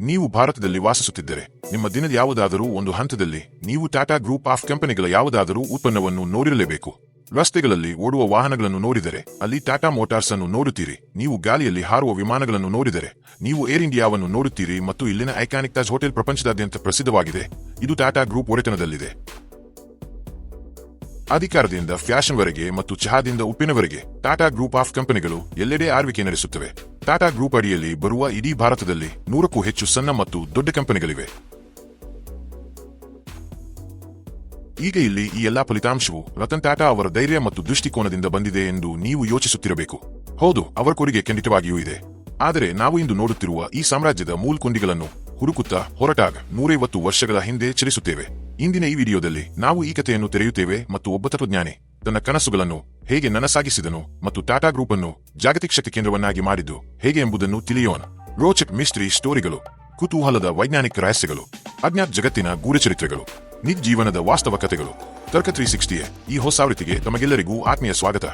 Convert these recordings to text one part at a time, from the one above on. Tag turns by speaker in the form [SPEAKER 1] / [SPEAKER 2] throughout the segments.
[SPEAKER 1] ನೀವು ಭಾರತದಲ್ಲಿ ವಾಸಿಸುತ್ತಿದ್ದರೆ, ನಿಮ್ಮ ದಿನದ ಯಾವುದಾದರೂ ಒಂದು ಹಂತದಲ್ಲಿ ನೀವು ಟಾಟಾ ಗ್ರೂಪ್ ಆಫ್ ಕಂಪನಿಗಳ ಯಾವುದಾದರೂ ಉತ್ಪನ್ನವನ್ನು ನೋಡಿರಲೇಬೇಕು. ರಸ್ತೆಗಳಲ್ಲಿ ಓಡುವ ವಾಹನಗಳನ್ನು ನೋಡಿದರೆ, ಅಲ್ಲಿ ಟಾಟಾ ಮೋಟಾರ್ಸ್ ಅನ್ನು ನೋಡುತ್ತೀರಿ. ನೀವು ಗಾಳಿಯಲ್ಲಿ ಹಾರುವ ವಿಮಾನಗಳನ್ನು ನೋಡಿದರೆ, ನೀವು ಏರ್ ಇಂಡಿಯಾವನ್ನು ನೋಡುತ್ತೀರಿ ಮತ್ತು ಇಲ್ಲಿನ ಐಕಾನಿಕ್ ತಾಜ್ ಹೋಟೆಲ್ ಪ್ರಪಂಚದಾದ್ಯಂತ ಪ್ರಸಿದ್ಧವಾಗಿದೆ. ಇದು ಟಾಟಾ ಗ್ರೂಪ್ ಒಡೆತನದಲ್ಲಿದೆ. ಅಧಿಕಾರದಿಂದ ಫ್ಯಾಷನ್ವರೆಗೆ ಮತ್ತು ಚಹಾದಿಂದ ಉಪ್ಪಿನವರೆಗೆ ಟಾಟಾ ಗ್ರೂಪ್ ಆಫ್ ಕಂಪನಿಗಳು ಎಲ್ಲೆಡೆ ಆರ್ವಿಕೆ ನಡೆಸುತ್ತವೆ. ಟಾಟಾ ಗ್ರೂಪ್ ಅಡಿಯಲ್ಲಿ ಬರುವ ಇಡೀ ಭಾರತದಲ್ಲಿ ನೂರಕ್ಕೂ ಹೆಚ್ಚು ಸಣ್ಣ ಮತ್ತು ದೊಡ್ಡ ಕಂಪನಿಗಳಿವೆ. ಈಗ ಇಲ್ಲಿ ಈ ಎಲ್ಲಾ ಫಲಿತಾಂಶವು ರತನ್ ಟಾಟಾ ಅವರ ಧೈರ್ಯ ಮತ್ತು ದೃಷ್ಟಿಕೋನದಿಂದ ಬಂದಿದೆ ಎಂದು ನೀವು ಯೋಚಿಸುತ್ತಿರಬೇಕು. ಹೌದು, ಅವರ ಕೊರಿಗೆ ಖಂಡಿತವಾಗಿಯೂ ಇದೆ. ಆದರೆ ನಾವು ಇಂದು ನೋಡುತ್ತಿರುವ ಈ ಸಾಮ್ರಾಜ್ಯದ ಮೂಲ್ಕುಂಡಿಗಳನ್ನು ಹುಡುಕುತ್ತಾ ಹೊರಟಾಗ ನೂರೈವತ್ತು ವರ್ಷಗಳ ಹಿಂದೆ ಚಲಿಸುತ್ತೇವೆ. ಇಂದಿನ ಈ ವಿಡಿಯೋದಲ್ಲಿ ನಾವು ಈ ಕಥೆಯನ್ನು ತೆರೆಯುತ್ತೇವೆ ಮತ್ತು ಒಬ್ಬ ತತ್ವಜ್ಞಾನಿ ತನ್ನ ಕನಸುಗಳನ್ನು ಹೇಗೆ ನನಸಾಗಿಸಿದನು ಮತ್ತು ಟಾಟಾ ಗ್ರೂಪ್ ಅನ್ನು ಜಾಗತಿಕ ಶಕ್ತಿ ಕೇಂದ್ರವನ್ನಾಗಿ ಮಾಡಿದ್ದು ಹೇಗೆ ಎಂಬುದನ್ನು ತಿಳಿಯೋಣ. ರೋಚಕ್ ಮಿಸ್ಟ್ರಿ ಸ್ಟೋರಿಗಳು, ಕುತೂಹಲದ ವೈಜ್ಞಾನಿಕ ರಹಸ್ಯಗಳು, ಅಜ್ಞಾತ್ ಜಗತ್ತಿನ ಗೂಢಚರಿತ್ರೆಗಳು ನಿಜ ಜೀವನದ ವಾಸ್ತವ ಕಥೆಗಳು. ತರ್ಕ ತ್ರೀ ಸಿಕ್ಸ್ಟಿಯ ಈ ಹೊಸ ಆವೃತ್ತಿಗೆ ತಮಗೆಲ್ಲರಿಗೂ ಆತ್ಮೀಯ ಸ್ವಾಗತ.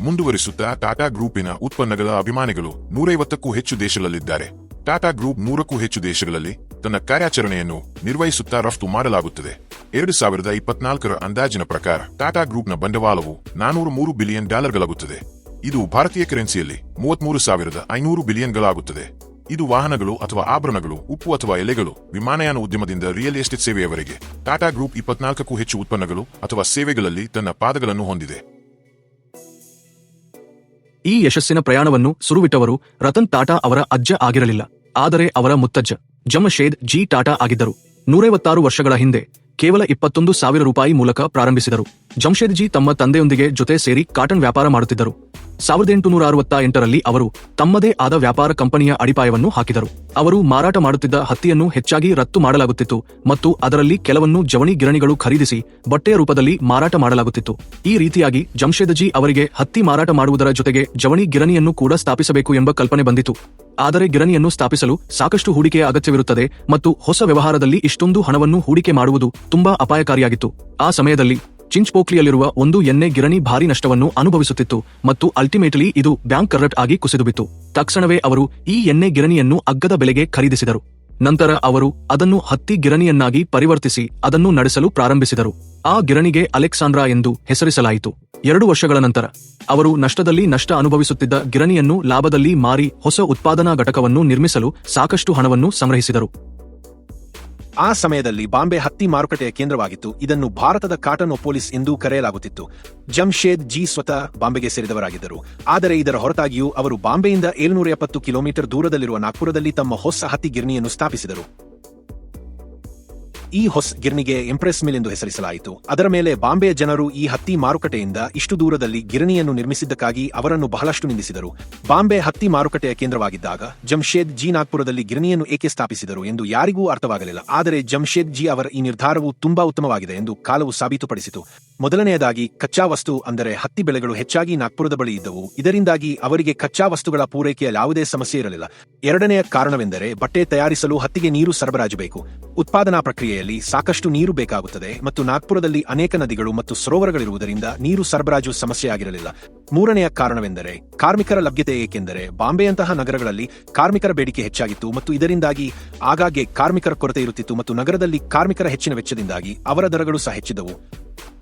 [SPEAKER 1] ಮುಂದುವರಿಸುತ್ತಾ ಟಾಟಾ ಗ್ರೂಪಿನ ಉತ್ಪನ್ನಗಳ ಅಭಿಮಾನಿಗಳು ನೂರೈವತ್ತಕ್ಕೂ ಹೆಚ್ಚು ದೇಶಗಳಲ್ಲಿದ್ದಾರೆ. ಟಾಟಾ ಗ್ರೂಪ್ ನೂರಕ್ಕೂ ಹೆಚ್ಚು ದೇಶಗಳಲ್ಲಿ ತನ್ನ ಕಾರ್ಯಾಚರಣೆಯನ್ನು ನಿರ್ವಹಿಸುತ್ತಾ ರಫ್ತು ಮಾಡಲಾಗುತ್ತದೆ. ಎರಡು ಸಾವಿರದ ಇಪ್ಪತ್ನಾಲ್ಕರ ಅಂದಾಜಿನ ಪ್ರಕಾರ, ಟಾಟಾ ಗ್ರೂಪ್ನ ಬಂಡವಾಳವು ನಾನೂರು ಮೂರು ಬಿಲಿಯನ್ ಡಾಲರ್ಗಳಾಗುತ್ತದೆ. ಇದು ಭಾರತೀಯ ಕರೆನ್ಸಿಯಲ್ಲಿ ಮೂವತ್ಮೂರು ಸಾವಿರದ ಐನೂರು ಬಿಲಿಯನ್ಗಳಾಗುತ್ತದೆ. ಇದು ವಾಹನಗಳು ಅಥವಾ ಆಭರಣಗಳು, ಉಪ್ಪು ಅಥವಾ ಎಲೆಗಳು, ವಿಮಾನಯಾನ ಉದ್ಯಮದಿಂದ ರಿಯಲ್ ಎಸ್ಟೇಟ್ ಸೇವೆಯವರೆಗೆ. ಟಾಟಾ ಗ್ರೂಪ್ ಇಪ್ಪತ್ನಾಲ್ಕಕ್ಕೂ ಹೆಚ್ಚು ಉತ್ಪನ್ನಗಳು ಅಥವಾ ಸೇವೆಗಳಲ್ಲಿ ತನ್ನ ಪಾದಗಳನ್ನು ಹೊಂದಿದೆ.
[SPEAKER 2] ಈ ಯಶಸ್ಸಿನ ಪ್ರಯಾಣವನ್ನು ಸುರುವಿಟ್ಟವರು ರತನ್ ಟಾಟಾ ಅವರ ಅಜ್ಜ ಆಗಿರಲಿಲ್ಲ. ಆದರೆ ಅವರ ಮುತ್ತಜ್ಜ. ಜಮಶೇದ್ ಜಿ ಟಾಟಾ ಆಗಿದ್ದರು. ನೂರೈವತ್ತಾರು ವರ್ಷಗಳ ಹಿಂದೆ ಕೇವಲ ಇಪ್ಪತ್ತೊಂದು ಸಾವಿರ ರೂಪಾಯಿ ಮೂಲಕ ಪ್ರಾರಂಭಿಸಿದರು. ಜಮ್ಶೇದ್ ಜಿ ತಮ್ಮ ತಂದೆಯೊಂದಿಗೆ ಜೊತೆ ಸೇರಿ ಕಾಟನ್ ವ್ಯಾಪಾರ ಮಾಡುತ್ತಿದ್ದರು. ಸಾವಿರದ ಎಂಟುನೂರ ಅರವತ್ತ ಎಂಟರಲ್ಲಿ ಅವರು ತಮ್ಮದೇ ಆದ ವ್ಯಾಪಾರ ಕಂಪನಿಯ ಅಡಿಪಾಯವನ್ನು ಹಾಕಿದರು. ಅವರು ಮಾರಾಟ ಮಾಡುತ್ತಿದ್ದ ಹತ್ತಿಯನ್ನು ಹೆಚ್ಚಾಗಿ ರಫ್ತು ಮಾಡಲಾಗುತ್ತಿತ್ತು ಮತ್ತು ಅದರಲ್ಲಿ ಕೆಲವನ್ನು ಜವಣಿ ಗಿರಣಿಗಳು ಖರೀದಿಸಿ ಬಟ್ಟೆಯ ರೂಪದಲ್ಲಿ ಮಾರಾಟ ಮಾಡಲಾಗುತ್ತಿತ್ತು. ಈ ರೀತಿಯಾಗಿ ಜಮ್ಶೇದಜಿ ಅವರಿಗೆ ಹತ್ತಿ ಮಾರಾಟ ಮಾಡುವುದರ ಜೊತೆಗೆ ಜವಣಿ ಗಿರಣಿಯನ್ನು ಕೂಡ ಸ್ಥಾಪಿಸಬೇಕು ಎಂಬ ಕಲ್ಪನೆ ಬಂದಿತು. ಆದರೆ ಗಿರಣಿಯನ್ನು ಸ್ಥಾಪಿಸಲು ಸಾಕಷ್ಟು ಹೂಡಿಕೆಯ ಅಗತ್ಯವಿರುತ್ತದೆ ಮತ್ತು ಹೊಸ ವ್ಯವಹಾರದಲ್ಲಿ ಇಷ್ಟೊಂದು ಹಣವನ್ನು ಹೂಡಿಕೆ ಮಾಡುವುದು ತುಂಬಾ ಅಪಾಯಕಾರಿಯಾಗಿತ್ತು. ಆ ಸಮಯದಲ್ಲಿ ಚಿಂಚ್ಪೋಕ್ಲಿಯಲ್ಲಿರುವ ಒಂದು ಎಣ್ಣೆ ಗಿರಣಿ ಭಾರಿ ನಷ್ಟವನ್ನು ಅನುಭವಿಸುತ್ತಿತ್ತು ಮತ್ತು ಅಲ್ಟಿಮೇಟ್ಲಿ ಇದು ಬ್ಯಾಂಕ್ ಕರ್ರಟ್ ಆಗಿ ಕುಸಿದುಬಿತ್ತು. ತಕ್ಷಣವೇ ಅವರು ಈ ಎಣ್ಣೆ ಗಿರಣಿಯನ್ನು ಅಗ್ಗದ ಬೆಲೆಗೆ ಖರೀದಿಸಿದರು. ನಂತರ ಅವರು ಅದನ್ನು ಹತ್ತಿ ಗಿರಣಿಯನ್ನಾಗಿ ಪರಿವರ್ತಿಸಿ ಅದನ್ನು ನಡೆಸಲು ಪ್ರಾರಂಭಿಸಿದರು. ಆ ಗಿರಣಿಗೆ ಅಲೆಕ್ಸಾಂಡ್ರಾ ಎಂದು ಹೆಸರಿಸಲಾಯಿತು. ಎರಡು ವರ್ಷಗಳ ನಂತರ ಅವರು ನಷ್ಟದಲ್ಲಿ ನಷ್ಟ ಅನುಭವಿಸುತ್ತಿದ್ದ ಗಿರಣಿಯನ್ನು ಲಾಭದಲ್ಲಿ ಮಾರಿ ಹೊಸ ಉತ್ಪಾದನಾ ಘಟಕವನ್ನು ನಿರ್ಮಿಸಲು ಸಾಕಷ್ಟು ಹಣವನ್ನು ಸಂಗ್ರಹಿಸಿದರು.
[SPEAKER 3] ಆ ಸಮಯದಲ್ಲಿ ಬಾಂಬೆ ಹತ್ತಿ ಮಾರುಕಟ್ಟೆಯ ಕೇಂದ್ರವಾಗಿತ್ತು. ಇದನ್ನು ಭಾರತದ ಕಾಟನ್ ಒಪೋಲಿಸ್ ಎಂದೂ ಕರೆಯಲಾಗುತ್ತಿತ್ತು. ಜಮ್ಶೇದ್ ಜಿ ಸ್ವತಃ ಬಾಂಬೆಗೆ ಸೇರಿದವರಾಗಿದ್ದರು. ಆದರೆ ಇದರ ಹೊರತಾಗಿಯೂ ಅವರು ಬಾಂಬೆಯಿಂದ ಏಳುನೂರ ಎಪ್ಪತ್ತು ಕಿಲೋಮೀಟರ್ ದೂರದಲ್ಲಿರುವ ನಾಗ್ಪುರದಲ್ಲಿ ತಮ್ಮ ಹೊಸ ಹತ್ತಿ ಗಿರಣಿಯನ್ನು ಸ್ಥಾಪಿಸಿದರು. ಈ ಹೊಸ ಗಿರಣಿಗೆ ಎಂಪ್ರೆಸ್ ಮಿಲ್ ಎಂದು ಹೆಸರಿಸಲಾಯಿತು. ಅದರ ಮೇಲೆ ಬಾಂಬೆಯ ಜನರು ಈ ಹತ್ತಿ ಮಾರುಕಟ್ಟೆಯಿಂದ ಇಷ್ಟು ದೂರದಲ್ಲಿ ಗಿರಣಿಯನ್ನು ನಿರ್ಮಿಸಿದ್ದಕ್ಕಾಗಿ ಅವರನ್ನು ಬಹಳಷ್ಟು ನಿಂದಿಸಿದರು. ಬಾಂಬೆ ಹತ್ತಿ ಮಾರುಕಟ್ಟೆಯ ಕೇಂದ್ರವಾಗಿದ್ದಾಗ ಜಮ್ಶೇದ್ ಜಿ ನಾಗ್ಪುರದಲ್ಲಿ ಗಿರಣಿಯನ್ನು ಏಕೆ ಸ್ಥಾಪಿಸಿದರು ಎಂದು ಯಾರಿಗೂ ಅರ್ಥವಾಗಲಿಲ್ಲ. ಆದರೆ ಜಮ್ಶೇದ್ ಜಿ ಅವರ ಈ ನಿರ್ಧಾರವು ತುಂಬಾ ಉತ್ತಮವಾಗಿದೆ ಎಂದು ಕಾಲವು ಸಾಬೀತುಪಡಿಸಿತು. ಮೊದಲನೆಯದಾಗಿ ಕಚ್ಚಾ ವಸ್ತು ಅಂದರೆ ಹತ್ತಿ ಬೆಳೆಗಳು ಹೆಚ್ಚಾಗಿ ನಾಗ್ಪುರದ ಬಳಿ ಇದ್ದವು. ಇದರಿಂದಾಗಿ ಅವರಿಗೆ ಕಚ್ಚಾ ವಸ್ತುಗಳ ಪೂರೈಕೆಯ ಯಾವುದೇ ಸಮಸ್ಯೆ ಇರಲಿಲ್ಲ. ಎರಡನೆಯ ಕಾರಣವೆಂದರೆ ಬಟ್ಟೆ ತಯಾರಿಸಲು ಹತ್ತಿಗೆ ನೀರು ಸರಬರಾಜು ಬೇಕು. ಉತ್ಪಾದನಾ ಪ್ರಕ್ರಿಯೆಯಲ್ಲಿ ಸಾಕಷ್ಟು ನೀರು ಬೇಕಾಗುತ್ತದೆ ಮತ್ತು ನಾಗ್ಪುರದಲ್ಲಿ ಅನೇಕ ನದಿಗಳು ಮತ್ತು ಸರೋವರಗಳಿರುವುದರಿಂದ ನೀರು ಸರಬರಾಜು ಸಮಸ್ಯೆಯಾಗಿರಲಿಲ್ಲ. ಮೂರನೆಯ ಕಾರಣವೆಂದರೆ ಕಾರ್ಮಿಕರ ಲಭ್ಯತೆ ಏಕೆಂದರೆ ಬಾಂಬೆಯಂತಹ ನಗರಗಳಲ್ಲಿ ಕಾರ್ಮಿಕರ ಬೇಡಿಕೆ ಹೆಚ್ಚಾಗಿತ್ತು ಮತ್ತು ಇದರಿಂದಾಗಿ ಆಗಾಗ್ಗೆ ಕಾರ್ಮಿಕರ ಕೊರತೆ ಇರುತ್ತಿತ್ತು ಮತ್ತು ನಗರದಲ್ಲಿ ಕಾರ್ಮಿಕರ ಹೆಚ್ಚಿನ ವೆಚ್ಚದಿಂದಾಗಿ ಅವರ ದರಗಳು ಸಹ ಹೆಚ್ಚಿದವು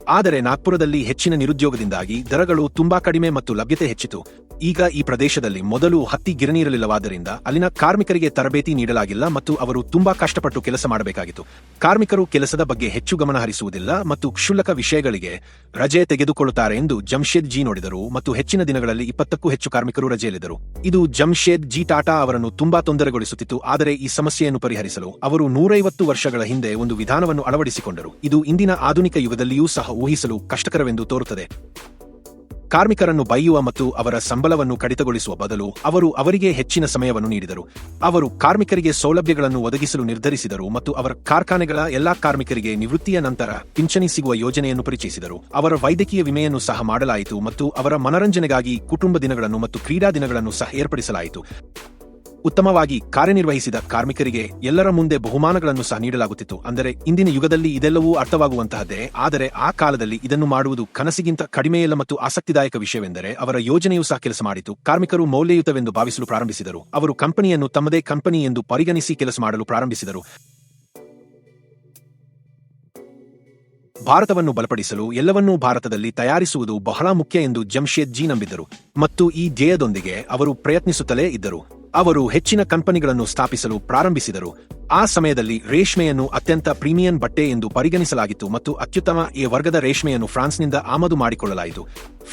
[SPEAKER 3] ಆದರೆ ನಾಗ್ಪುರದಲ್ಲಿ ಹೆಚ್ಚಿನ ನಿರುದ್ಯೋಗದಿಂದಾಗಿ ದರಗಳು ತುಂಬಾ ಕಡಿಮೆ ಮತ್ತು ಲಭ್ಯತೆ ಹೆಚ್ಚಿತು ಈಗ ಈ ಪ್ರದೇಶದಲ್ಲಿ ಮೊದಲು ಹತ್ತಿ ಗಿರಣಿ ಇರಲಿಲ್ಲವಾದ್ದರಿಂದ ಅಲ್ಲಿನ ಕಾರ್ಮಿಕರಿಗೆ ತರಬೇತಿ ನೀಡಲಾಗಿಲ್ಲ ಮತ್ತು ಅವರು ತುಂಬಾ ಕಷ್ಟಪಟ್ಟು ಕೆಲಸ ಮಾಡಬೇಕಾಗಿತ್ತು. ಕಾರ್ಮಿಕರು ಕೆಲಸದ ಬಗ್ಗೆ ಹೆಚ್ಚು ಗಮನ ಹರಿಸುವುದಿಲ್ಲ ಮತ್ತು ಕ್ಷುಲ್ಲಕ ವಿಷಯಗಳಿಗೆ ರಜೆ ತೆಗೆದುಕೊಳ್ಳುತ್ತಾರೆ ಎಂದು ಜಮ್ಶೇದ್ ಜಿ ನೋಡಿದರು ಮತ್ತು ಹೆಚ್ಚಿನ ದಿನಗಳಲ್ಲಿ ಇಪ್ಪತ್ತಕ್ಕೂ ಹೆಚ್ಚು ಕಾರ್ಮಿಕರು ರಜೆಯಲ್ಲಿದ್ದರು. ಇದು ಜಮ್ಶೇದ್ ಜಿ ಟಾಟಾ ಅವರನ್ನು ತುಂಬಾ ತೊಂದರೆಗೊಳಿಸುತ್ತಿತ್ತು, ಆದರೆ ಈ ಸಮಸ್ಯೆಯನ್ನು ಪರಿಹರಿಸಲು ಅವರು ನೂರೈವತ್ತು ವರ್ಷಗಳ ಹಿಂದೆ ಒಂದು ವಿಧಾನವನ್ನು ಅಳವಡಿಸಿಕೊಂಡರು. ಇದು ಇಂದಿನ ಆಧುನಿಕ ಯುಗದಲ್ಲಿಯೂ ಸಹ ಊಹಿಸಲು ಕಷ್ಟಕರವೆಂದು ತೋರುತ್ತದೆ. ಕಾರ್ಮಿಕರನ್ನು ಬೈಯುವ ಮತ್ತು ಅವರ ಸಂಬಳವನ್ನು ಕಡಿತಗೊಳಿಸುವ ಬದಲು ಅವರು ಅವರಿಗೆ ಹೆಚ್ಚಿನ ಸಮಯವನ್ನು ನೀಡಿದರು. ಅವರು ಕಾರ್ಮಿಕರಿಗೆ ಸೌಲಭ್ಯಗಳನ್ನು ಒದಗಿಸಲು ನಿರ್ಧರಿಸಿದರು ಮತ್ತು ಅವರ ಕಾರ್ಖಾನೆಗಳ ಎಲ್ಲಾ ಕಾರ್ಮಿಕರಿಗೆ ನಿವೃತ್ತಿಯ ನಂತರ ಪಿಂಚಣಿ ಸಿಗುವ ಯೋಜನೆಯನ್ನು ಪರಿಚಯಿಸಿದರು. ಅವರ ವೈದ್ಯಕೀಯ ವಿಮೆಯನ್ನು ಸಹ ಮಾಡಲಾಯಿತು ಮತ್ತು ಅವರ ಮನರಂಜನೆಗಾಗಿ ಕುಟುಂಬ ದಿನಗಳನ್ನು ಮತ್ತು ಕ್ರೀಡಾ ದಿನಗಳನ್ನು ಸಹ ಏರ್ಪಡಿಸಲಾಯಿತು. ಉತ್ತಮವಾಗಿ ಕಾರ್ಯನಿರ್ವಹಿಸಿದ ಕಾರ್ಮಿಕರಿಗೆ ಎಲ್ಲರ ಮುಂದೆ ಬಹುಮಾನಗಳನ್ನು ಸಹ ನೀಡಲಾಗುತ್ತಿತ್ತು. ಅಂದರೆ ಇಂದಿನ ಯುಗದಲ್ಲಿ ಇದೆಲ್ಲವೂ ಅರ್ಥವಾಗುವಂತಹದ್ದೇ. ಆದರೆ ಆ ಕಾಲದಲ್ಲಿ ಇದನ್ನು ಮಾಡುವುದು ಕನಸಿಗಿಂತ ಕಡಿಮೆಯಲ್ಲ ಮತ್ತು ಆಸಕ್ತಿದಾಯಕ ವಿಷಯವೆಂದರೆ ಅವರ ಯೋಜನೆಯೂ ಸಹ ಕೆಲಸ ಮಾಡಿತು. ಕಾರ್ಮಿಕರು ಮೌಲ್ಯಯುತವೆಂದು ಭಾವಿಸಲು ಪ್ರಾರಂಭಿಸಿದರು. ಅವರು ಕಂಪನಿಯನ್ನು ತಮ್ಮದೇ ಕಂಪನಿ ಎಂದು ಪರಿಗಣಿಸಿ ಕೆಲಸ ಮಾಡಲು ಪ್ರಾರಂಭಿಸಿದರು. ಭಾರತವನ್ನು ಬಲಪಡಿಸಲು ಎಲ್ಲವನ್ನೂ ಭಾರತದಲ್ಲಿ ತಯಾರಿಸುವುದು ಬಹಳ ಮುಖ್ಯ ಎಂದು ಜಮ್ಶೇದ್ಜಿ ನಂಬಿದ್ದರು. ಮತ್ತು ಈ ಧ್ಯೇಯದೊಂದಿಗೆ ಅವರು ಪ್ರಯತ್ನಿಸುತ್ತಲೇ ಇದ್ದರು. ಅವರು ಹೆಚ್ಚಿನ ಕಂಪನಿಗಳನ್ನು ಸ್ಥಾಪಿಸಲು ಪ್ರಾರಂಭಿಸಿದರು. ಆ ಸಮಯದಲ್ಲಿ ರೇಷ್ಮೆಯನ್ನು ಅತ್ಯಂತ ಪ್ರೀಮಿಯಂ ಬಟ್ಟೆ ಎಂದು ಪರಿಗಣಿಸಲಾಗಿತ್ತು ಮತ್ತು ಅತ್ಯುತ್ತಮ ಈ ವರ್ಗದ ರೇಷ್ಮೆಯನ್ನು ಫ್ರಾನ್ಸ್ನಿಂದ ಆಮದು ಮಾಡಿಕೊಳ್ಳಲಾಯಿತು.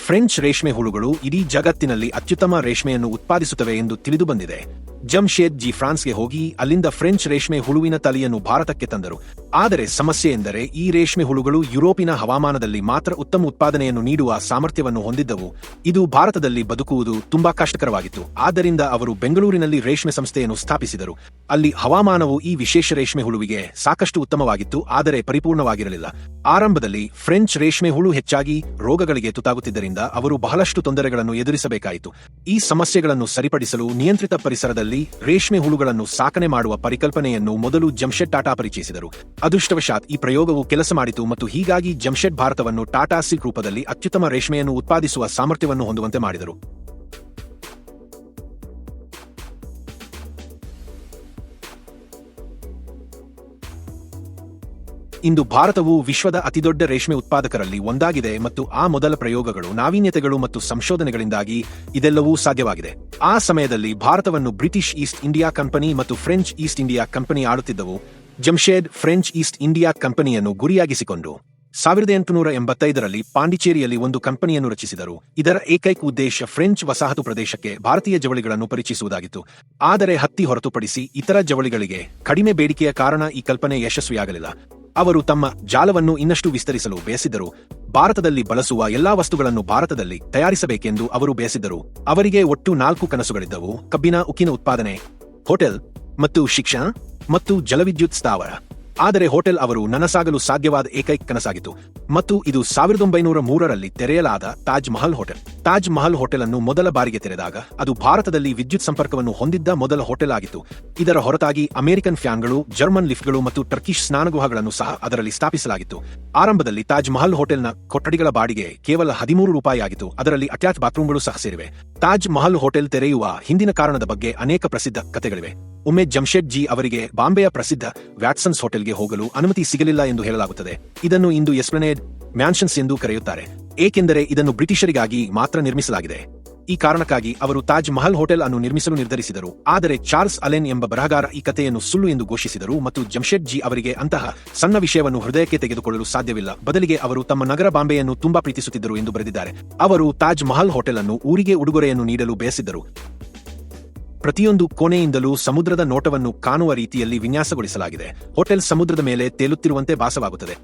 [SPEAKER 3] ಫ್ರೆಂಚ್ ರೇಷ್ಮೆ ಹುಳುಗಳು ಇಡೀ ಜಗತ್ತಿನಲ್ಲಿ ಅತ್ಯುತ್ತಮ ರೇಷ್ಮೆಯನ್ನು ಉತ್ಪಾದಿಸುತ್ತವೆ ಎಂದು ತಿಳಿದು ಬಂದಿದೆ ಜಮ್ಶೇದ್ ಜಿ ಫ್ರಾನ್ಸ್ಗೆ ಹೋಗಿ ಅಲ್ಲಿಂದ ಫ್ರೆಂಚ್ ರೇಷ್ಮೆ ಹುಳುವಿನ ತಲೆಯನ್ನು ಭಾರತಕ್ಕೆ ತಂದರು. ಆದರೆ ಸಮಸ್ಯೆ ಎಂದರೆ ಈ ರೇಷ್ಮೆ ಹುಳುಗಳು ಯುರೋಪಿನ ಹವಾಮಾನದಲ್ಲಿ ಮಾತ್ರ ಉತ್ತಮ ಉತ್ಪಾದನೆಯನ್ನು ನೀಡುವ ಸಾಮರ್ಥ್ಯವನ್ನು ಹೊಂದಿದ್ದವು. ಇದು ಭಾರತದಲ್ಲಿ ಬದುಕುವುದು ತುಂಬಾ ಕಷ್ಟಕರವಾಗಿತ್ತು. ಆದ್ದರಿಂದ ಅವರು ಬೆಂಗಳೂರಿನಲ್ಲಿ ರೇಷ್ಮೆ ಸಂಸ್ಥೆಯನ್ನು ಸ್ಥಾಪಿಸಿದರು. ಅಲ್ಲಿ ಹವಾಮಾನವು ಈ ವಿಶೇಷ ರೇಷ್ಮೆ ಹುಳುವಿಗೆ ಸಾಕಷ್ಟು ಉತ್ತಮವಾಗಿತ್ತು, ಆದರೆ ಪರಿಪೂರ್ಣವಾಗಿರಲಿಲ್ಲ. ಆರಂಭದಲ್ಲಿ ಫ್ರೆಂಚ್ ರೇಷ್ಮೆ ಹುಳು ಹೆಚ್ಚಾಗಿ ರೋಗಗಳಿಗೆ ತುತ್ತಾಗುತ್ತಿದ್ದರಿಂದ ಅವರು ಬಹಳಷ್ಟು ತೊಂದರೆಗಳನ್ನು ಎದುರಿಸಬೇಕಾಯಿತು. ಈ ಸಮಸ್ಯೆಗಳನ್ನು ಸರಿಪಡಿಸಲು ನಿಯಂತ್ರಿತ ಪರಿಸರದಲ್ಲಿ ರೇಷ್ಮೆ ಹುಳುಗಳನ್ನು ಸಾಕಣೆ ಮಾಡುವ ಪರಿಕಲ್ಪನೆಯನ್ನು ಮೊದಲು ಜಮ್ಶೆಡ್ ಟಾಟಾ ಪರಿಚಯಿಸಿದರು. ಅದೃಷ್ಟವಶಾತ್ ಈ ಪ್ರಯೋಗವು ಕೆಲಸ ಮಾಡಿತು ಮತ್ತು ಹೀಗಾಗಿ ಜಮ್ಶೆಡ್ ಭಾರತವನ್ನು ಟಾಟಾ ಸಿಲ್ಕ್ ರೂಪದಲ್ಲಿ ಅತ್ಯುತ್ತಮ ರೇಷ್ಮೆಯನ್ನು ಉತ್ಪಾದಿಸುವ ಸಾಮರ್ಥ್ಯವನ್ನು ಹೊಂದುವಂತೆ ಮಾಡಿದರು. ಇಂದು ಭಾರತವು ವಿಶ್ವದ ಅತಿದೊಡ್ಡ ರೇಷ್ಮೆ ಉತ್ಪಾದಕರಲ್ಲಿ ಒಂದಾಗಿದೆ ಮತ್ತು ಆ ಮೊದಲ ಪ್ರಯೋಗಗಳು, ನಾವೀನ್ಯತೆಗಳು ಮತ್ತು ಸಂಶೋಧನೆಗಳಿಂದಾಗಿ ಇದೆಲ್ಲವೂ ಸಾಧ್ಯವಾಗಿದೆ. ಆ ಸಮಯದಲ್ಲಿ ಭಾರತವನ್ನು ಬ್ರಿಟಿಷ್ ಈಸ್ಟ್ ಇಂಡಿಯಾ ಕಂಪನಿ ಮತ್ತು ಫ್ರೆಂಚ್ ಈಸ್ಟ್ ಇಂಡಿಯಾ ಕಂಪನಿ ಆಡುತ್ತಿದ್ದವು ಜಮ್ಶೇದ್ ಫ್ರೆಂಚ್ ಈಸ್ಟ್ ಇಂಡಿಯಾ ಕಂಪನಿಯನ್ನು ಗುರಿಯಾಗಿಸಿಕೊಂಡು ಸಾವಿರದ ಎಂಟುನೂರ ಎಂಬತ್ತೈದರಲ್ಲಿ ಪಾಂಡಿಚೇರಿಯಲ್ಲಿ ಒಂದು ಕಂಪನಿಯನ್ನು ರಚಿಸಿದರು. ಇದರ ಏಕೈಕ ಉದ್ದೇಶ ಫ್ರೆಂಚ್ ವಸಾಹತು ಪ್ರದೇಶಕ್ಕೆ ಭಾರತೀಯ ಜವಳಿಗಳನ್ನು ಪರಿಚಯಿಸುವುದಾಗಿತ್ತು. ಆದರೆ ಹತ್ತಿ ಹೊರತುಪಡಿಸಿ ಇತರ ಜವಳಿಗಳಿಗೆ ಕಡಿಮೆ ಬೇಡಿಕೆಯ ಕಾರಣ ಈ ಕಲ್ಪನೆ ಯಶಸ್ವಿಯಾಗಲಿಲ್ಲ. ಅವರು ತಮ್ಮ ಜಾಲವನ್ನು ಇನ್ನಷ್ಟು ವಿಸ್ತರಿಸಲು ಬಯಸಿದರು. ಭಾರತದಲ್ಲಿ ಬಳಸುವ ಎಲ್ಲಾ ವಸ್ತುಗಳನ್ನು ಭಾರತದಲ್ಲಿ ತಯಾರಿಸಬೇಕೆಂದು ಅವರು ಬಯಸಿದರು. ಅವರಿಗೆ ಒಟ್ಟು ನಾಲ್ಕು ಕನಸುಗಳಿದ್ದವು. ಕಬ್ಬಿನ, ಉಕ್ಕಿನ ಉತ್ಪಾದನೆ, ಹೋಟೆಲ್ ಮತ್ತು ಶಿಕ್ಷಣ ಮತ್ತು ಜಲವಿದ್ಯುತ್ ಸ್ಥಾವರ. ಆದರೆ ಹೋಟೆಲ್ ಅವರು ನನಸಾಗಲು ಸಾಧ್ಯವಾದ ಏಕೈಕ ಕನಸಾಗಿತ್ತು. ಮತ್ತು ಇದು ಸಾವಿರದ ಒಂಬೈನೂರ ಮೂರರಲ್ಲಿ ತೆರೆಯಲಾದ ತಾಜ್ ಮಹಲ್ ಹೋಟೆಲ್. ತಾಜ್ ಮಹಲ್ ಹೋಟೆಲ್ ಅನ್ನು ಮೊದಲ ಬಾರಿಗೆ ತೆರೆದಾಗ ಅದು ಭಾರತದಲ್ಲಿ ವಿದ್ಯುತ್ ಸಂಪರ್ಕವನ್ನು ಹೊಂದಿದ್ದ ಮೊದಲ ಹೋಟೆಲ್ ಆಗಿತ್ತು. ಇದರ ಹೊರತಾಗಿ ಅಮೆರಿಕನ್ ಫ್ಯಾನ್ಗಳು, ಜರ್ಮನ್ ಲಿಫ್ಟ್ಗಳು ಮತ್ತು ಟರ್ಕಿಶ್ ಸ್ನಾನಗೃಹಗಳನ್ನು ಸಹ ಅದರಲ್ಲಿ ಸ್ಥಾಪಿಸಲಾಗಿತ್ತು. ಆರಂಭದಲ್ಲಿ ತಾಜ್ ಮಹಲ್ ಹೋಟೆಲ್ನ ಕೊಠಡಿಗಳ ಬಾಡಿಗೆ ಕೇವಲ ಹದಿಮೂರು ರೂಪಾಯಿ ಆಗಿತ್ತು. ಅದರಲ್ಲಿ ಅಟ್ಯಾಚ್ ಬಾತ್ರೂಮ್ಗಳು ಸಹ ಸೇರಿವೆ. ತಾಜ್ ಮಹಲ್ ಹೋಟೆಲ್ ತೆರೆಯುವ ಹಿಂದಿನ ಕಾರಣದ ಬಗ್ಗೆ ಅನೇಕ ಪ್ರಸಿದ್ಧ ಕಥೆಗಳಿವೆ. ಉಮೇಶ್ ಜಮ್ಶೆಡ್ ಜಿ ಅವರಿಗೆ ಬಾಂಬೆಯ ಪ್ರಸಿದ್ಧ ವ್ಯಾಟ್ಸನ್ಸ್ ಹೋಟೆಲ್ಗೆ ಹೋಗಲು ಅನುಮತಿ ಸಿಗಲಿಲ್ಲ ಎಂದು ಹೇಳಲಾಗುತ್ತದೆ. ಇದನ್ನು ಇಂದು ಎಸ್ಪ್ಲನೇಡ್ ಮ್ಯಾನ್ಷನ್ಸ್ ಎಂದು ಕರೆಯುತ್ತಾರೆ. ಏಕೆಂದರೆ ಇದನ್ನು ಬ್ರಿಟಿಷರಿಗಾಗಿ ಮಾತ್ರ ನಿರ್ಮಿಸಲಾಗಿದೆ. ಈ ಕಾರಣಕ್ಕಾಗಿ ಅವರು ತಾಜ್ ಮಹಲ್ ಹೋಟೆಲ್ ಅನ್ನು ನಿರ್ಮಿಸಲು ನಿರ್ಧರಿಸಿದರು. ಆದರೆ ಚಾರ್ಲ್ಸ್ ಅಲೆನ್ ಎಂಬ ಬರಹಗಾರ ಈ ಕಥೆಯನ್ನು ಸುಳ್ಳು ಎಂದು ಘೋಷಿಸಿದರು ಮತ್ತು ಜಮ್ಶೆಡ್ಜಿ ಅವರಿಗೆ ಅಂತಹ ಸಣ್ಣ ವಿಷಯವನ್ನು ಹೃದಯಕ್ಕೆ ತೆಗೆದುಕೊಳ್ಳಲು ಸಾಧ್ಯವಿಲ್ಲ. ಬದಲಿಗೆ ಅವರು ತಮ್ಮ ನಗರ ಬಾಂಬೆಯನ್ನು ತುಂಬಾ ಪ್ರೀತಿಸುತ್ತಿದ್ದರು ಎಂದು ಬರೆದಿದ್ದಾರೆ. ಅವರು ತಾಜ್ ಮಹಲ್ ಹೋಟೆಲ್ ಅನ್ನು ಊರಿಗೆ ಉಡುಗೊರೆಯನ್ನು ನೀಡಲು ಬಯಸಿದ್ದರು. ಪ್ರತಿಯೊಂದು ಕೋಣೆಯಿಂದಲೂ ಸಮುದ್ರದ ನೋಟವನ್ನು ಕಾಣುವ ರೀತಿಯಲ್ಲಿ ವಿನ್ಯಾಸಗೊಳಿಸಲಾಗಿದೆ. ಹೋಟೆಲ್ ಸಮುದ್ರದ ಮೇಲೆ ತೇಲುತ್ತಿರುವಂತೆ ಭಾಸವಾಗುತ್ತದೆ.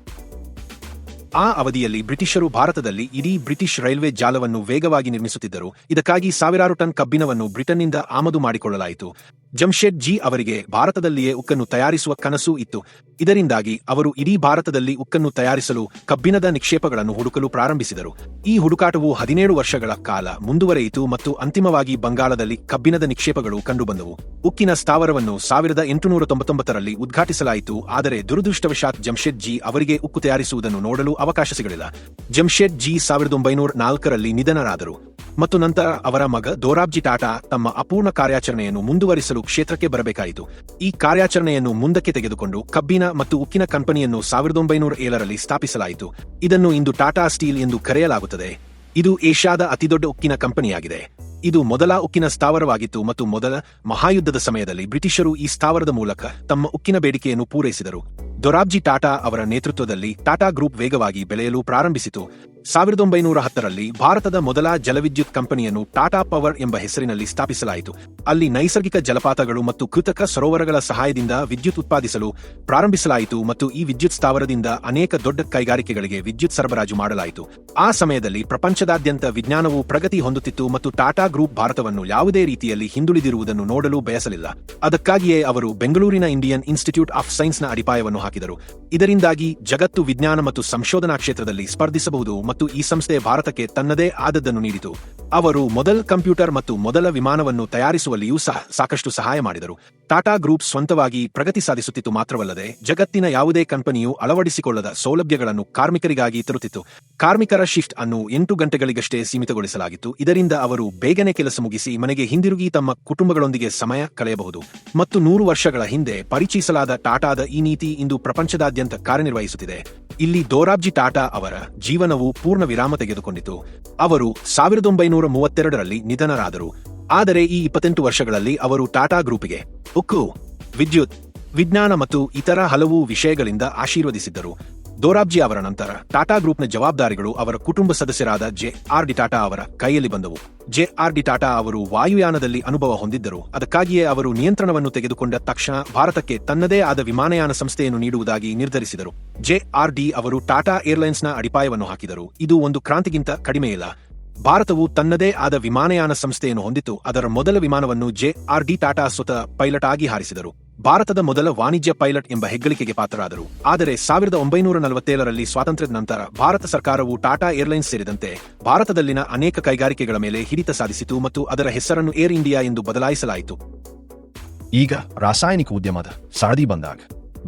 [SPEAKER 3] ಆ ಅವಧಿಯಲ್ಲಿ ಬ್ರಿಟಿಷರು ಭಾರತದಲ್ಲಿ ಇಡೀ ಬ್ರಿಟಿಷ್ ರೈಲ್ವೆ ಜಾಲವನ್ನು ವೇಗವಾಗಿ ನಿರ್ಮಿಸುತ್ತಿದ್ದರು. ಇದಕ್ಕಾಗಿ ಸಾವಿರಾರು ಟನ್ ಕಬ್ಬಿನವನ್ನು ಬ್ರಿಟನ್ನಿಂದ ಆಮದು ಮಾಡಿಕೊಳ್ಳಲಾಯಿತು. ಜಮ್ಶೆಡ್ ಜಿ ಅವರಿಗೆ ಭಾರತದಲ್ಲಿಯೇ ಉಕ್ಕನ್ನು ತಯಾರಿಸುವ ಕನಸು ಇತ್ತು. ಇದರಿಂದಾಗಿ ಅವರು ಇಡೀ ಭಾರತದಲ್ಲಿ ಉಕ್ಕನ್ನು ತಯಾರಿಸಲು ಕಬ್ಬಿಣದ ನಿಕ್ಷೇಪಗಳನ್ನು ಹುಡುಕಲು ಪ್ರಾರಂಭಿಸಿದರು. ಈ ಹುಡುಕಾಟವು ಹದಿನೇಳು ವರ್ಷಗಳ ಕಾಲ ಮುಂದುವರೆಯಿತು ಮತ್ತು ಅಂತಿಮವಾಗಿ ಬಂಗಾಳದಲ್ಲಿ ಕಬ್ಬಿಣದ ನಿಕ್ಷೇಪಗಳು ಕಂಡುಬಂದವು. ಉಕ್ಕಿನ ಸ್ಥಾವರವನ್ನು ಸಾವಿರದ ಎಂಟುನೂರ ತೊಂಬತ್ತೊಂಬತ್ತರಲ್ಲಿ ಉದ್ಘಾಟಿಸಲಾಯಿತು, ಆದರೆ ದುರದೃಷ್ಟವಶಾತ್ ಜಮ್ಶೆಡ್ ಜಿ ಅವರಿಗೆ ಉಕ್ಕು ತಯಾರಿಸುವುದನ್ನು ನೋಡಲು ಅವಕಾಶ ಸಿಗಲಿಲ್ಲ ಜಮ್ಶೆಡ್ ಜಿ ಸಾವಿರದ ಒಂಬೈನೂರ ನಾಲ್ಕರಲ್ಲಿ ನಿಧನರಾದರು ಮತ್ತು ನಂತರ ಅವರ ಮಗ ದೋರಾಬ್ಜಿ ಟಾಟಾ ತಮ್ಮ ಅಪೂರ್ಣ ಕಾರ್ಯಾಚರಣೆಯನ್ನು ಮುಂದುವರಿಸಲು ಕ್ಷೇತ್ರಕ್ಕೆ ಬರಬೇಕಾಯಿತು. ಈ ಕಾರ್ಯಾಚರಣೆಯನ್ನು ಮುಂದಕ್ಕೆ ತೆಗೆದುಕೊಂಡು ಕಬ್ಬಿನ ಮತ್ತು ಉಕ್ಕಿನ ಕಂಪನಿಯನ್ನು ಸಾವಿರದ ಒಂಬೈನೂರ ಏಳರಲ್ಲಿ ಸ್ಥಾಪಿಸಲಾಯಿತು. ಇದನ್ನು ಇಂದು ಟಾಟಾ ಸ್ಟೀಲ್ ಎಂದು ಕರೆಯಲಾಗುತ್ತದೆ. ಇದು ಏಷ್ಯಾದ ಅತಿದೊಡ್ಡ ಉಕ್ಕಿನ ಕಂಪನಿಯಾಗಿದೆ. ಇದು ಮೊದಲ ಉಕ್ಕಿನ ಸ್ಥಾವರವಾಗಿತ್ತು ಮತ್ತು ಮೊದಲ ಮಹಾಯುದ್ಧದ ಸಮಯದಲ್ಲಿ ಬ್ರಿಟಿಷರು ಈ ಸ್ಥಾವರದ ಮೂಲಕ ತಮ್ಮ ಉಕ್ಕಿನ ಬೇಡಿಕೆಯನ್ನು ಪೂರೈಸಿದರು. ದೊರಾಬ್ಜಿ ಟಾಟಾ ಅವರ ನೇತೃತ್ವದಲ್ಲಿ ಟಾಟಾ ಗ್ರೂಪ್ ವೇಗವಾಗಿ ಬೆಳೆಯಲು ಪ್ರಾರಂಭಿಸಿತು. ಸಾವಿರದ ಒಂಬೈನೂರ ಹತ್ತರಲ್ಲಿ ಭಾರತದ ಮೊದಲ ಜಲವಿದ್ಯುತ್ ಕಂಪನಿಯನ್ನು ಟಾಟಾ ಪವರ್ ಎಂಬ ಹೆಸರಿನಲ್ಲಿ ಸ್ಥಾಪಿಸಲಾಯಿತು. ಅಲ್ಲಿ ನೈಸರ್ಗಿಕ ಜಲಪಾತಗಳು ಮತ್ತು ಕೃತಕ ಸರೋವರಗಳ ಸಹಾಯದಿಂದ ವಿದ್ಯುತ್ ಉತ್ಪಾದಿಸಲು ಪ್ರಾರಂಭಿಸಲಾಯಿತು ಮತ್ತು ಈ ವಿದ್ಯುತ್ ಸ್ಥಾವರದಿಂದ ಅನೇಕ ದೊಡ್ಡ ಕೈಗಾರಿಕೆಗಳಿಗೆ ವಿದ್ಯುತ್ ಸರಬರಾಜು ಮಾಡಲಾಯಿತು. ಆ ಸಮಯದಲ್ಲಿ ಪ್ರಪಂಚದಾದ್ಯಂತ ವಿಜ್ಞಾನವು ಪ್ರಗತಿ ಹೊಂದುತ್ತಿತ್ತು ಮತ್ತು ಟಾಟಾ ಗ್ರೂಪ್ ಭಾರತವನ್ನು ಯಾವುದೇ ರೀತಿಯಲ್ಲಿ ಹಿಂದುಳಿದಿರುವುದನ್ನು ನೋಡಲು ಬಯಸಲಿಲ್ಲ. ಅದಕ್ಕಾಗಿಯೇ ಅವರು ಬೆಂಗಳೂರಿನ ಇಂಡಿಯನ್ ಇನ್ಸ್ಟಿಟ್ಯೂಟ್ ಆಫ್ ಸೈನ್ಸ್ನ ಅಡಿಪಾಯವನ್ನು ಹಾಕಿದರು. ಇದರಿಂದಾಗಿ ಜಗತ್ತು ವಿಜ್ಞಾನ ಮತ್ತು ಸಂಶೋಧನಾ ಕ್ಷೇತ್ರದಲ್ಲಿ ಸ್ಪರ್ಧಿಸಬಹುದು ಮತ್ತು ಈ ಸಂಸ್ಥೆ ಭಾರತಕ್ಕೆ ತನ್ನದೇ ಆದದ್ದನ್ನು ನೀಡಿತು. ಅವರು ಮೊದಲ ಕಂಪ್ಯೂಟರ್ ಮತ್ತು ಮೊದಲ ವಿಮಾನವನ್ನು ತಯಾರಿಸುವಲ್ಲಿಯೂ ಸಹ ಸಾಕಷ್ಟು ಸಹಾಯ ಮಾಡಿದರು. ಟಾಟಾ ಗ್ರೂಪ್ ಸ್ವಂತವಾಗಿ ಪ್ರಗತಿ ಸಾಧಿಸುತ್ತಿತ್ತು ಮಾತ್ರವಲ್ಲದೆ, ಜಗತ್ತಿನ ಯಾವುದೇ ಕಂಪನಿಯು ಅಳವಡಿಸಿಕೊಳ್ಳದ ಸೌಲಭ್ಯಗಳನ್ನು ಕಾರ್ಮಿಕರಿಗಾಗಿ ತರುತ್ತಿತ್ತು. ಕಾರ್ಮಿಕರ ಶಿಫ್ಟ್ ಅನ್ನು ಎಂಟು ಗಂಟೆಗಳಿಗಷ್ಟೇ ಸೀಮಿತಗೊಳಿಸಲಾಗಿತ್ತು. ಇದರಿಂದ ಅವರು ಬೇಗನೆ ಕೆಲಸ ಮುಗಿಸಿ ಮನೆಗೆ ಹಿಂದಿರುಗಿ ತಮ್ಮ ಕುಟುಂಬಗಳೊಂದಿಗೆ ಸಮಯ ಕಳೆಯಬಹುದು. ಮತ್ತು ನೂರು ವರ್ಷಗಳ ಹಿಂದೆ ಪರಿಚಯಿಸಲಾದ ಟಾಟಾದ ಈ ನೀತಿ ಇಂದು ಪ್ರಪಂಚದಾದ್ಯಂತ ಕಾರ್ಯನಿರ್ವಹಿಸುತ್ತಿದೆ. ಇಲ್ಲಿ ದೋರಾಬ್ಜಿ ಟಾಟಾ ಅವರ ಜೀವನವು ಪೂರ್ಣ ವಿರಾಮ ತೆಗೆದುಕೊಂಡಿತು. ಅವರು ಸಾವಿರದ ಒಂಬೈನೂರ ಮೂವತ್ತೆರಡರಲ್ಲಿ ನಿಧನರಾದರು. ಆದರೆ ಈ ಇಪ್ಪತ್ತೆಂಟು ವರ್ಷಗಳಲ್ಲಿ ಅವರು ಟಾಟಾ ಗ್ರೂಪಿಗೆ ಉಕ್ಕು, ವಿದ್ಯುತ್, ವಿಜ್ಞಾನ ಮತ್ತು ಇತರ ಹಲವು ವಿಷಯಗಳಿಂದ ಆಶೀರ್ವದಿಸಿದ್ದರು. ದೋರಾಬ್ಜಿ ಅವರ ನಂತರ ಟಾಟಾ ಗ್ರೂಪ್ನ ಜವಾಬ್ದಾರಿಗಳು ಅವರ ಕುಟುಂಬ ಸದಸ್ಯರಾದ ಜೆ ಆರ್ ಡಿ ಟಾಟಾ ಅವರ ಕೈಯಲ್ಲಿ ಬಂದವು. ಜೆ ಆರ್ ಡಿ ಟಾಟಾ ಅವರು ವಾಯುಯಾನದಲ್ಲಿ ಅನುಭವ ಹೊಂದಿದ್ದರು. ಅದಕ್ಕಾಗಿಯೇ ಅವರು ನಿಯಂತ್ರಣವನ್ನು ತೆಗೆದುಕೊಂಡ ತಕ್ಷಣ ಭಾರತಕ್ಕೆ ತನ್ನದೇ ಆದ ವಿಮಾನಯಾನ ಸಂಸ್ಥೆಯನ್ನು ನೀಡುವುದಾಗಿ ನಿರ್ಧರಿಸಿದರು. ಜೆ ಆರ್ ಡಿ ಅವರು ಟಾಟಾ ಏರ್ಲೈನ್ಸ್ನ ಅಡಿಪಾಯವನ್ನು ಹಾಕಿದರು. ಇದು ಒಂದು ಕ್ರಾಂತಿಗಿಂತ ಕಡಿಮೆಯಿಲ್ಲ ಭಾರತವು ತನ್ನದೇ ಆದ ವಿಮಾನಯಾನ ಸಂಸ್ಥೆಯನ್ನು ಹೊಂದಿತ್ತು ಅದರ ಮೊದಲ ವಿಮಾನವನ್ನು ಜೆ ಆರ್ ಡಿ ಟಾಟಾ ಸ್ವತಃ ಪೈಲಟ್ ಆಗಿ ಹಾರಿಸಿದರು. ಭಾರತದ ಮೊದಲ ವಾಣಿಜ್ಯ ಪೈಲಟ್ ಎಂಬ ಹೆಗ್ಗಳಿಕೆಗೆ ಪಾತ್ರರಾದರು. ಆದರೆ ಸಾವಿರದ ಒಂಬೈನೂರ ನಲವತ್ತೇಳರಲ್ಲಿ ಸ್ವಾತಂತ್ರ್ಯದ ನಂತರ ಭಾರತ ಸರ್ಕಾರವು ಟಾಟಾ ಏರ್ಲೈನ್ಸ್ ಸೇರಿದಂತೆ ಭಾರತದಲ್ಲಿನ ಅನೇಕ ಕೈಗಾರಿಕೆಗಳ ಮೇಲೆ ಹಿಡಿತ ಸಾಧಿಸಿತು ಮತ್ತು ಅದರ ಹೆಸರನ್ನು ಏರ್ ಇಂಡಿಯಾ ಎಂದು ಬದಲಾಯಿಸಲಾಯಿತು.
[SPEAKER 4] ಈಗ ರಾಸಾಯನಿಕ ಉದ್ಯಮದ ಸರದಿ ಬಂದಾಗ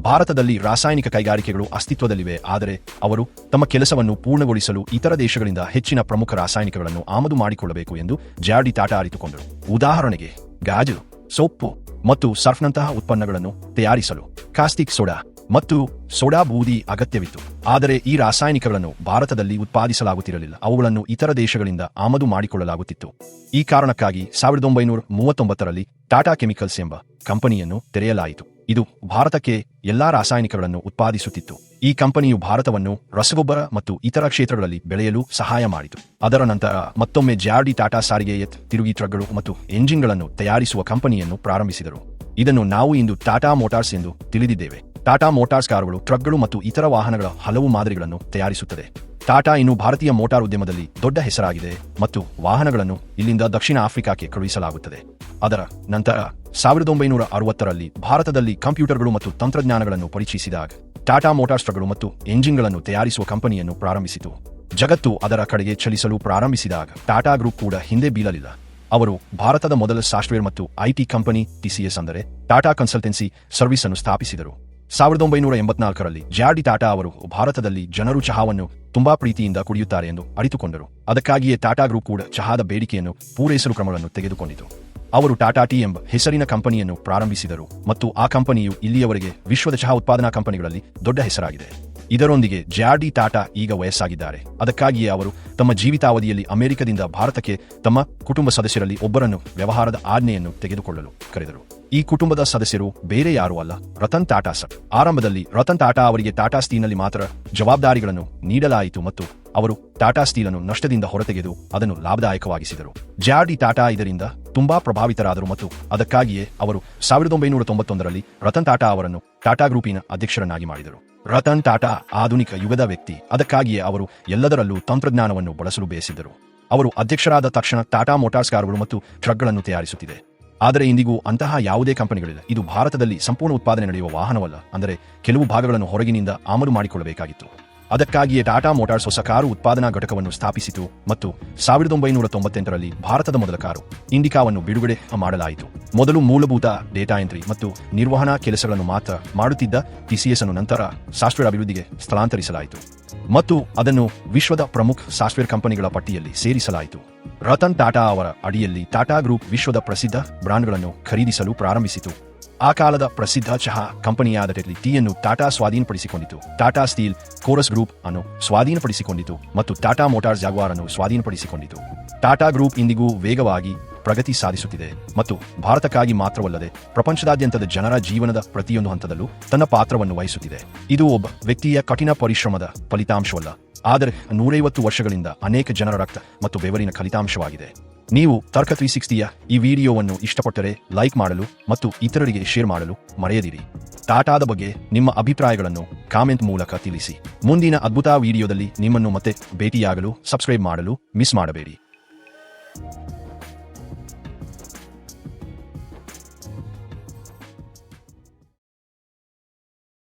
[SPEAKER 4] ಭಾರತದಲ್ಲಿ ರಾಸಾಯನಿಕ ಕೈಗಾರಿಕೆಗಳು ಅಸ್ತಿತ್ವದಲ್ಲಿವೆ, ಆದರೆ ಅವರು ತಮ್ಮ ಕೆಲಸವನ್ನು ಪೂರ್ಣಗೊಳಿಸಲು ಇತರ ದೇಶಗಳಿಂದ ಹೆಚ್ಚಿನ ಪ್ರಮುಖ ರಾಸಾಯನಿಕಗಳನ್ನು ಆಮದು ಮಾಡಿಕೊಳ್ಳಬೇಕು ಎಂದು ಜಾಡಿ ಟಾಟಾ ಅರಿತುಕೊಂಡರು. ಉದಾಹರಣೆಗೆ ಗಾಜು ಸೊಪ್ಪು ಮತ್ತು ಸರ್ಫ್ನಂತಹ ಉತ್ಪನ್ನಗಳನ್ನು ತಯಾರಿಸಲು. ಕಾಸ್ಟಿಕ್ ಸೋಡಾ ಮತ್ತು ಸೋಡಾ ಬೂದಿ ಅಗತ್ಯವಿತ್ತು. ಆದರೆ ಈ ರಾಸಾಯನಿಕಗಳನ್ನು ಭಾರತದಲ್ಲಿ ಉತ್ಪಾದಿಸಲಾಗುತ್ತಿರಲಿಲ್ಲ. ಅವುಗಳನ್ನು ಇತರ ದೇಶಗಳಿಂದ ಆಮದು ಮಾಡಿಕೊಳ್ಳಲಾಗುತ್ತಿತ್ತು. ಈ ಕಾರಣಕ್ಕಾಗಿ ಸಾವಿರದ ಒಂಬೈನೂರ ಮೂವತ್ತೊಂಬತ್ತರಲ್ಲಿ ಟಾಟಾ ಕೆಮಿಕಲ್ಸ್ ಎಂಬ ಕಂಪನಿಯನ್ನು ತೆರೆಯಲಾಯಿತು. ಇದು ಭಾರತಕ್ಕೆ ಎಲ್ಲಾ ರಾಸಾಯನಿಕಗಳನ್ನು ಉತ್ಪಾದಿಸುತ್ತಿತ್ತು. ಈ ಕಂಪನಿಯು ಭಾರತವನ್ನು ರಸಗೊಬ್ಬರ ಮತ್ತು ಇತರ ಕ್ಷೇತ್ರಗಳಲ್ಲಿ ಬೆಳೆಯಲು ಸಹಾಯ ಮಾಡಿತು. ಅದರ ನಂತರ ಮತ್ತೊಮ್ಮೆ ಜಾರ್ಡಿ ಟಾಟಾ ಸಾರಿಗೆ ಎತ್ ತಿರುಗಿ ಟ್ರಕ್ಗಳು ಮತ್ತು ಎಂಜಿನ್ಗಳನ್ನು ತಯಾರಿಸುವ ಕಂಪನಿಯನ್ನು ಪ್ರಾರಂಭಿಸಿದರು. ಇದನ್ನು ನಾವು ಇಂದು ಟಾಟಾ ಮೋಟಾರ್ಸ್ ಎಂದು ತಿಳಿದಿದ್ದೇವೆ. ಟಾಟಾ ಮೋಟಾರ್ಸ್ ಕಾರುಗಳು, ಟ್ರಕ್ಗಳು ಮತ್ತು ಇತರ ವಾಹನಗಳ ಹಲವು ಮಾದರಿಗಳನ್ನು ತಯಾರಿಸುತ್ತದೆ. ಟಾಟಾ ಇನ್ನು ಭಾರತೀಯ ಮೋಟಾರ್ ಉದ್ಯಮದಲ್ಲಿ ದೊಡ್ಡ ಹೆಸರಾಗಿದೆ ಮತ್ತು ವಾಹನಗಳನ್ನು ಇಲ್ಲಿಂದ ದಕ್ಷಿಣ ಆಫ್ರಿಕಾಕ್ಕೆ ಕಳುಹಿಸಲಾಗುತ್ತದೆ. ಅದರ ನಂತರ ಸಾವಿರದ ಒಂಬೈನೂರ ಅರವತ್ತರಲ್ಲಿ ಭಾರತದಲ್ಲಿ ಕಂಪ್ಯೂಟರ್ಗಳು ಮತ್ತು ತಂತ್ರಜ್ಞಾನಗಳನ್ನು ಪರಿಚಯಿಸಿದಾಗ ಟಾಟಾ ಮೋಟಾರ್ಸ್ಗಳು ಮತ್ತು ಎಂಜಿನ್ಗಳನ್ನು ತಯಾರಿಸುವ ಕಂಪನಿಯನ್ನು ಪ್ರಾರಂಭಿಸಿತು. ಜಗತ್ತು ಅದರ ಕಡೆಗೆ ಚಲಿಸಲು ಪ್ರಾರಂಭಿಸಿದಾಗ ಟಾಟಾ ಗ್ರೂಪ್ ಕೂಡ ಹಿಂದೆ ಬೀಳಲಿಲ್ಲ. ಅವರು ಭಾರತದ ಮೊದಲ ಸಾಫ್ಟ್ವೇರ್ ಮತ್ತು ಐಟಿ ಕಂಪನಿ ಟಿಸಿಎಸ್ ಅಂದರೆ ಟಾಟಾ ಕನ್ಸಲ್ಟೆನ್ಸಿ ಸರ್ವಿಸ್ ಅನ್ನು ಸ್ಥಾಪಿಸಿದರು. ಸಾವಿರದ ಒಂಬೈನೂರ ಎಂಬತ್ನಾಲ್ಕರಲ್ಲಿ ಜಾರ್ಡಿ ಟಾಟಾ ಅವರು ಭಾರತದಲ್ಲಿ ಜನರು ಚಹಾವನ್ನು ತುಂಬಾ ಪ್ರೀತಿಯಿಂದ ಕುಡಿಯುತ್ತಾರೆ ಎಂದು ಅರಿತುಕೊಂಡರು. ಅದಕ್ಕಾಗಿಯೇ ಟಾಟಾ ಗ್ರೂಪ್ ಕೂಡ ಚಹಾದ ಬೇಡಿಕೆಯನ್ನು ಪೂರೈಸಲು ಕ್ರಮಗಳನ್ನು ತೆಗೆದುಕೊಂಡಿತು. ಅವರು ಟಾಟಾ ಟಿ ಎಂಬ ಹೆಸರಿನ ಕಂಪನಿಯನ್ನು ಪ್ರಾರಂಭಿಸಿದರು ಮತ್ತು ಆ ಕಂಪನಿಯು ಇಲ್ಲಿಯವರೆಗೆ ವಿಶ್ವದ ಚಹಾ ಉತ್ಪಾದನಾ ಕಂಪನಿಗಳಲ್ಲಿ ದೊಡ್ಡ ಹೆಸರಾಗಿದೆ. ಇದರೊಂದಿಗೆ ಜಾರ್ಡಿ ಟಾಟಾ ಈಗ ವಯಸ್ಸಾಗಿದ್ದಾರೆ. ಅದಕ್ಕಾಗಿಯೇ ಅವರು ತಮ್ಮ ಜೀವಿತಾವಧಿಯಲ್ಲಿ ಅಮೆರಿಕದಿಂದ ಭಾರತಕ್ಕೆ ತಮ್ಮ ಕುಟುಂಬ ಸದಸ್ಯರಲ್ಲಿ ಒಬ್ಬರನ್ನು ವ್ಯವಹಾರದ ಆಜ್ಞೆಯನ್ನು ತೆಗೆದುಕೊಳ್ಳಲು ಕರೆದರು. ಈ ಕುಟುಂಬದ ಸದಸ್ಯರು ಬೇರೆ ಯಾರೂ ಅಲ್ಲ, ರತನ್ ಟಾಟಾ ಸರ್. ಆರಂಭದಲ್ಲಿ ರತನ್ ಟಾಟಾ ಅವರಿಗೆ ಟಾಟಾ ಸ್ಟೀಲ್ನಲ್ಲಿ ಮಾತ್ರ ಜವಾಬ್ದಾರಿಗಳನ್ನು ನೀಡಲಾಯಿತು ಮತ್ತು ಅವರು ಟಾಟಾ ಸ್ಟೀಲ್ ಅನ್ನು ನಷ್ಟದಿಂದ ಹೊರತೆಗೆದು ಅದನ್ನು ಲಾಭದಾಯಕವಾಗಿಸಿದರು. ಜಾರ್ಡಿ ಟಾಟಾ ಇದರಿಂದ ತುಂಬಾ ಪ್ರಭಾವಿತರಾದರು ಮತ್ತು ಅದಕ್ಕಾಗಿಯೇ ಅವರು ಸಾವಿರದ ಒಂಬೈನೂರ ತೊಂಬತ್ತೊಂದರಲ್ಲಿ ರತನ್ ಟಾಟಾ ಅವರನ್ನು ಟಾಟಾ ಗ್ರೂಪಿನ ಅಧ್ಯಕ್ಷರನ್ನಾಗಿ ಮಾಡಿದರು. ರತನ್ ಟಾಟಾ, ಆಧುನಿಕ ಯುಗದ ವ್ಯಕ್ತಿ. ಅದಕ್ಕಾಗಿಯೇ ಅವರು ಎಲ್ಲದರಲ್ಲೂ ತಂತ್ರಜ್ಞಾನವನ್ನು ಬಳಸಲು ಬಯಸಿದ್ದರು. ಅವರು ಅಧ್ಯಕ್ಷರಾದ ತಕ್ಷಣ ಟಾಟಾ ಮೋಟಾರ್ಸ್ ಕಾರುಗಳು ಮತ್ತು ಟ್ರಕ್ಗಳನ್ನು ತಯಾರಿಸುತ್ತಿದೆ. ಆದರೆ ಇಂದಿಗೂ ಅಂತಹ ಯಾವುದೇ ಕಂಪನಿಗಳಿಲ್ಲ. ಇದು ಭಾರತದಲ್ಲಿ ಸಂಪೂರ್ಣ ಉತ್ಪಾದನೆ ನಡೆಯುವ ವಾಹನವಲ್ಲ. ಅಂದರೆ ಕೆಲವು ಭಾಗಗಳನ್ನು ಹೊರಗಿನಿಂದ ಆಮದು ಮಾಡಿಕೊಳ್ಳಬೇಕಾಗಿತ್ತು. ಅದಕ್ಕಾಗಿಯೇ ಟಾಟಾ ಮೋಟಾರ್ಸ್ ಹೊಸ ಕಾರು ಉತ್ಪಾದನಾ ಘಟಕವನ್ನು ಸ್ಥಾಪಿಸಿತು ಮತ್ತು ಸಾವಿರದ ಒಂಬೈನೂರ ತೊಂಬತ್ತೆಂಟರಲ್ಲಿ ಭಾರತದ ಮೊದಲ ಕಾರು ಇಂಡಿಕಾವನ್ನು ಬಿಡುಗಡೆ ಮಾಡಲಾಯಿತು. ಮೊದಲು ಮೂಲಭೂತ ಡೇಟಾ ಎಂಟ್ರಿ ಮತ್ತು ನಿರ್ವಹಣಾ ಕೆಲಸಗಳನ್ನು ಮಾತ್ರ ಮಾಡುತ್ತಿದ್ದ ಟಿಸಿಎಸ್ ಅನ್ನು ನಂತರ ಸಾಫ್ಟ್ವೇರ್ ಅಭಿವೃದ್ಧಿಗೆ ಸ್ಥಳಾಂತರಿಸಲಾಯಿತು ಮತ್ತು ಅದನ್ನು ವಿಶ್ವದ ಪ್ರಮುಖ ಸಾಫ್ಟ್ವೇರ್ ಕಂಪನಿಗಳ ಪಟ್ಟಿಯಲ್ಲಿ ಸೇರಿಸಲಾಯಿತು. ರತನ್ ಟಾಟಾ ಅವರ ಅಡಿಯಲ್ಲಿ ಟಾಟಾ ಗ್ರೂಪ್ ವಿಶ್ವದ ಪ್ರಸಿದ್ಧ ಬ್ರಾಂಡ್ಗಳನ್ನು ಖರೀದಿಸಲು ಪ್ರಾರಂಭಿಸಿತು. ಆ ಕಾಲದ ಪ್ರಸಿದ್ಧ ಚಹಾ ಕಂಪನಿಯಾದ ಟೆಟ್ಲಿ ಟೀಯನ್ನು ಟಾಟಾ ಸ್ವಾಧೀನಪಡಿಸಿಕೊಂಡಿತು. ಟಾಟಾ ಸ್ಟೀಲ್ ಕೋರಸ್ ಗ್ರೂಪ್ ಅನ್ನು ಸ್ವಾಧೀನಪಡಿಸಿಕೊಂಡಿತು ಮತ್ತು ಟಾಟಾ ಮೋಟಾರ್ ಜಾಗ್ವಾರ್ ಅನ್ನು ಸ್ವಾಧೀನಪಡಿಸಿಕೊಂಡಿತು. ಟಾಟಾ ಗ್ರೂಪ್ ಇಂದಿಗೂ ವೇಗವಾಗಿ ಪ್ರಗತಿ ಸಾಧಿಸುತ್ತಿದೆ ಮತ್ತು ಭಾರತಕ್ಕಾಗಿ ಮಾತ್ರವಲ್ಲದೆ ಪ್ರಪಂಚದಾದ್ಯಂತದ ಜನರ ಜೀವನದ ಪ್ರತಿಯೊಂದು ಹಂತದಲ್ಲೂ ತನ್ನ ಪಾತ್ರವನ್ನು ವಹಿಸುತ್ತಿದೆ. ಇದು ಒಬ್ಬ ವ್ಯಕ್ತಿಯ ಕಠಿಣ ಪರಿಶ್ರಮದ ಫಲಿತಾಂಶವಲ್ಲ, ಆದರೆ ನೂರೈವತ್ತು ವರ್ಷಗಳಿಂದ ಅನೇಕ ಜನರ ರಕ್ತ ಮತ್ತು ಬೆವರಿನ ಫಲಿತಾಂಶವಾಗಿದೆ ನೀವು ತರ್ಕ ತ್ರೀ ಸಿಕ್ಸ್ಟಿಯ ಈ ವಿಡಿಯೋವನ್ನು ಇಷ್ಟಪಟ್ಟರೆ ಲೈಕ್ ಮಾಡಲು ಮತ್ತು ಇತರರಿಗೆ ಶೇರ್ ಮಾಡಲು ಮರೆಯದಿರಿ. ಟಾಟಾದ ಬಗ್ಗೆ ನಿಮ್ಮ ಅಭಿಪ್ರಾಯಗಳನ್ನು ಕಾಮೆಂಟ್ ಮೂಲಕ ತಿಳಿಸಿ. ಮುಂದಿನ ಅದ್ಭುತ ವಿಡಿಯೋದಲ್ಲಿ ನಿಮ್ಮನ್ನು ಮತ್ತೆ ಭೇಟಿಯಾಗಲು ಸಬ್ಸ್ಕ್ರೈಬ್ ಮಾಡಲು ಮಿಸ್ ಮಾಡಬೇಡಿ.